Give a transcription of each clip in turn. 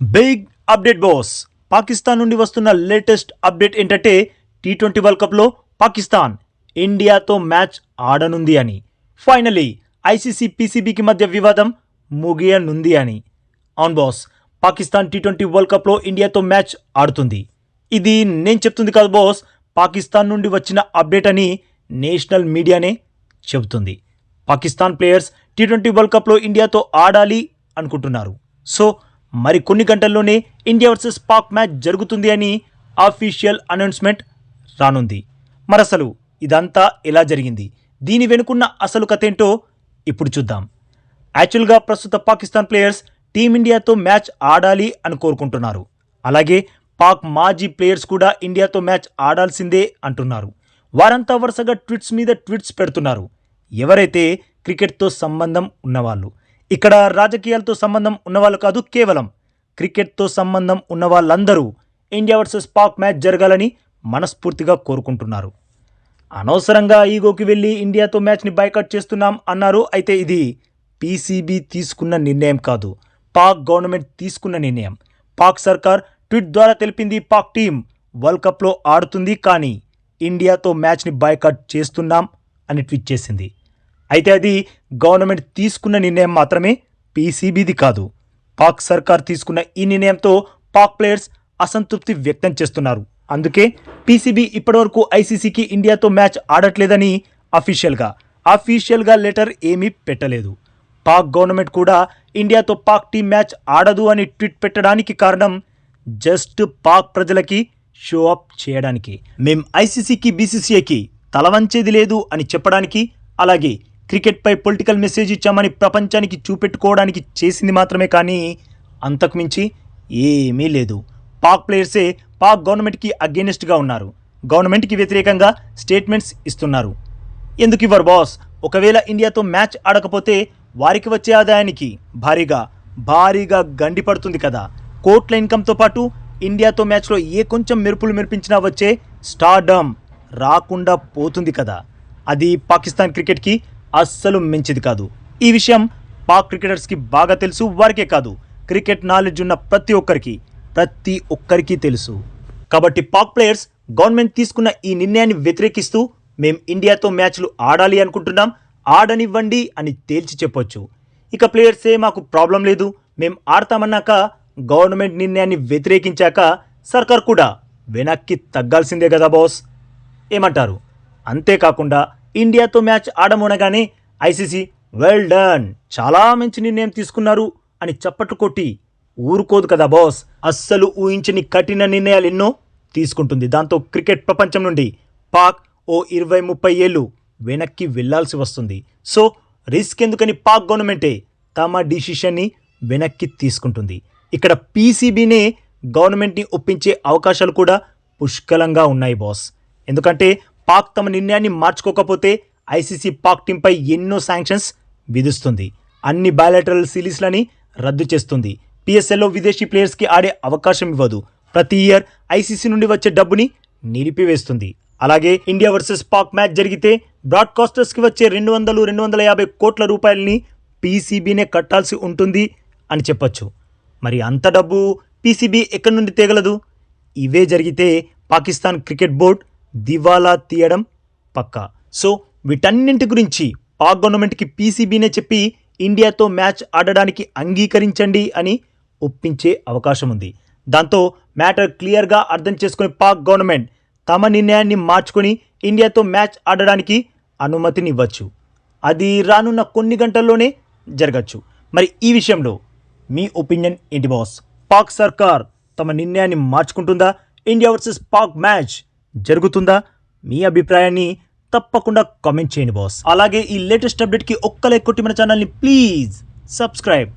Big update boss Pakistan నుండి వస్తున్న latest update ఏంటంటే టీ ట్వంటీ వరల్డ్ కప్లో పాకిస్తాన్ ఇండియాతో మ్యాచ్ ఆడనుంది అని. ఫైనలీ ఐసీసీ పీసీబీకి మధ్య వివాదం ముగియనుంది అని. అవును boss Pakistan T twenty world కప్లో ఇండియాతో మ్యాచ్ ఆడుతుంది. ఇది నేను చెప్తుంది కాదు బాస్ పాకిస్తాన్ నుండి వచ్చిన అప్డేట్ అని నేషనల్ మీడియానే చెబుతుంది. Pakistan players T twenty world కప్లో ఇండియాతో ఆడాలి అనుకుంటున్నారు. సో మరి కొన్ని గంటల్లోనే ఇండియా వర్సెస్ పాక్ మ్యాచ్ జరుగుతుంది అని అఫీషియల్ అనౌన్స్మెంట్ రానుంది. మరి అసలు ఇదంతా ఎలా జరిగింది? దీని వెనుకున్న అసలు కథ ఏంటో ఇప్పుడు చూద్దాం. యాక్చువల్గా ప్రస్తుత పాకిస్తాన్ ప్లేయర్స్ టీమిండియాతో మ్యాచ్ ఆడాలి అని కోరుకుంటున్నారు. అలాగే పాక్ మాజీ ప్లేయర్స్ కూడా ఇండియాతో మ్యాచ్ ఆడాల్సిందే అంటున్నారు. వారంతా వరుసగా ట్విట్స్ మీద ట్వీట్స్ పెడుతున్నారు. ఎవరైతే క్రికెట్తో సంబంధం ఉన్నవాళ్ళు? ఇక్కడ రాజకీయాలతో సంబంధం ఉన్నవాళ్ళు కాదు కేవలం. క్రికెట్తో సంబంధం ఉన్న వాళ్ళందరూ ఇండియా వర్సెస్ పాక్ మ్యాచ్ జరగాలని మనస్ఫూర్తిగా కోరుకుంటున్నారు. అనవసరంగా ఈగోకి వెళ్ళి ఇండియాతో మ్యాచ్ని బైకట్ చేస్తున్నాం అన్నారు. అయితే ఇది పీసీబీ తీసుకున్న నిర్ణయం కాదు. పాక్ గవర్నమెంట్ తీసుకున్న నిర్ణయం. పాక్ సర్కార్ ట్వీట్ ద్వారా తెలిపింది పాక్ టీం వరల్డ్ కప్లో ఆడుతుంది కానీ ఇండియాతో మ్యాచ్ని బైకట్ చేస్తున్నాం అని ట్వీట్ చేసింది. అయితే అది గవర్నమెంట్ తీసుకున్న నిర్ణయం మాత్రమే పీసీబీది కాదు. పాక్ సర్కార్ తీసుకున్న ఈ నిర్ణయంతో పాక్ ప్లేయర్స్ అసంతృప్తి వ్యక్తం చేస్తున్నారు. అందుకే పీసీబీ ఇప్పటివరకు ఐసీసీకి ఇండియాతో మ్యాచ్ ఆడట్లేదని అఫీషియల్గా అఫీషియల్గా లెటర్ ఏమీ పెట్టలేదు. పాక్ గవర్నమెంట్ కూడా ఇండియాతో పాక్ టీం మ్యాచ్ ఆడదు అని ట్వీట్ పెట్టడానికి కారణం జస్ట్ పాక్ ప్రజలకి షో అప్ చేయడానికి. మేం ఐసీసీకి బీసీసీఐకి తలవంచేది లేదు అని చెప్పడానికి అలాగే క్రికెట్పై పొలిటికల్ మెసేజ్ ఇచ్చామని ప్రపంచానికి చూపెట్టుకోవడానికి చేసింది మాత్రమే కానీ అంతకుమించి ఏమీ లేదు. పాక్ ప్లేయర్సే పాక్ గవర్నమెంట్కి అగేనిస్ట్గా ఉన్నారు. గవర్నమెంట్కి వ్యతిరేకంగా స్టేట్మెంట్స్ ఇస్తున్నారు. ఎందుకు ఇవ్వరు బాస్? ఒకవేళ ఇండియాతో మ్యాచ్ ఆడకపోతే వారికి వచ్చే ఆదాయానికి భారీగా భారీగా గండి పడుతుంది కదా. కోట్ల ఇన్కంతో పాటు ఇండియాతో మ్యాచ్లో ఏ కొంచెం మెరుపులు మెరిపించినా వచ్చే స్టార్డమ్ రాకుండా పోతుంది కదా. అది పాకిస్తాన్ క్రికెట్కి అస్సలు మంచిది కాదు. ఈ విషయం పాక్ క్రికెటర్స్కి బాగా తెలుసు వారికే కాదు. క్రికెట్ నాలెడ్జ్ ఉన్న ప్రతి ఒక్కరికి ప్రతి ఒక్కరికి తెలుసు. కాబట్టి పాక్ ప్లేయర్స్ గవర్నమెంట్ తీసుకున్న ఈ నిర్ణయాన్ని వ్యతిరేకిస్తూ మేం ఇండియాతో మ్యాచ్లు ఆడాలి అనుకుంటున్నాం. ఆడనివ్వండి అని తేల్చి చెప్పొచ్చు. ఇక ప్లేయర్సే మాకు ప్రాబ్లం లేదు. మేం ఆడతామన్నాక గవర్నమెంట్ నిర్ణయాన్ని వ్యతిరేకించాక సర్కార్ కూడా వెనక్కి తగ్గాల్సిందే కదా బాస్. ఏమంటారు? అంతేకాకుండా ఇండియాతో మ్యాచ్ ఆడమునగానే ఐసీసీ వెల్ డన్ చాలా మంచి నిర్ణయం తీసుకున్నారు అని చప్పట్లు కొట్టి ఊరుకోదు కదా బాస్ అస్సలు ఊహించని కఠిన నిర్ణయాలు ఎన్నో తీసుకుంటుంది. దాంతో క్రికెట్ ప్రపంచం నుండి పాక్ ఓ ఇరవై ముప్పై ఏళ్ళు వెనక్కి వెళ్ళాల్సి వస్తుంది. సో రిస్క్ ఎందుకని పాక్ గవర్నమెంటే తమ డిసిషన్ని వెనక్కి తీసుకుంటుంది. ఇక్కడ పీసీబీనే గవర్నమెంట్ని ఒప్పించే అవకాశాలు కూడా పుష్కలంగా ఉన్నాయి బాస్ ఎందుకంటే పాక్ తమ నిర్ణయాన్ని మార్చుకోకపోతే ఐసీసీ పాక్ టీంపై ఎన్నో శాంక్షన్స్ విధిస్తుంది. అన్ని బయాలటరల్ సిరీస్లని రద్దు చేస్తుంది. పిఎస్ఎల్లో విదేశీ ప్లేయర్స్కి ఆడే అవకాశం ఇవ్వదు. ప్రతి ఇయర్ ఐసీసీ నుండి వచ్చే డబ్బుని నిలిపివేస్తుంది. అలాగే ఇండియా వర్సెస్ పాక్ మ్యాచ్ జరిగితే బ్రాడ్కాస్టర్స్కి వచ్చే రెండు వందలు రెండు వందల యాభై కోట్ల రూపాయలని పీసీబీనే కట్టాల్సి ఉంటుంది అని చెప్పొచ్చు. మరి అంత డబ్బు పీసీబీ ఎక్కడి నుండి తేగలదు? ఇవే జరిగితే పాకిస్తాన్ క్రికెట్ బోర్డ్ దివాలా తీయడం పక్కా. సో వీటన్నింటి గురించి పాక్ గవర్నమెంట్కి పీసీబీనే చెప్పి ఇండియాతో మ్యాచ్ ఆడడానికి అంగీకరించండి అని ఒప్పించే అవకాశం ఉంది. దాంతో మ్యాటర్ క్లియర్గా అర్థం చేసుకుని పాక్ గవర్నమెంట్ తమ నిర్ణయాన్ని మార్చుకొని ఇండియాతో మ్యాచ్ ఆడడానికి అనుమతినివ్వచ్చు. అది రానున్న కొన్ని గంటల్లోనే జరగచ్చు. మరి ఈ విషయంలో మీ ఒపీనియన్ ఏంటి బాస్? పాక్ సర్కార్ తమ నిర్ణయాన్ని మార్చుకుంటుందా? ఇండియా వర్సెస్ పాక్ మ్యాచ్ జరుగుతుందా? మీ అభిప్రాయాన్ని తప్పకుండా కామెంట్ చేయండి బాస్. అలాగే ఈ లేటెస్ట్ అప్డేట్కి ఒక్క లైక్ కొట్టి మన ఛానల్ని ప్లీజ్ సబ్స్క్రైబ్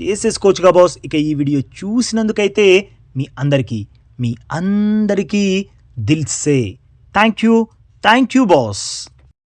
చేసేసుకోవచ్చుగా బాస్. ఇక ఈ వీడియో చూసినందుకైతే మీ అందరికీ మీ అందరికీ దిల్సే. Thank you. Thank you boss.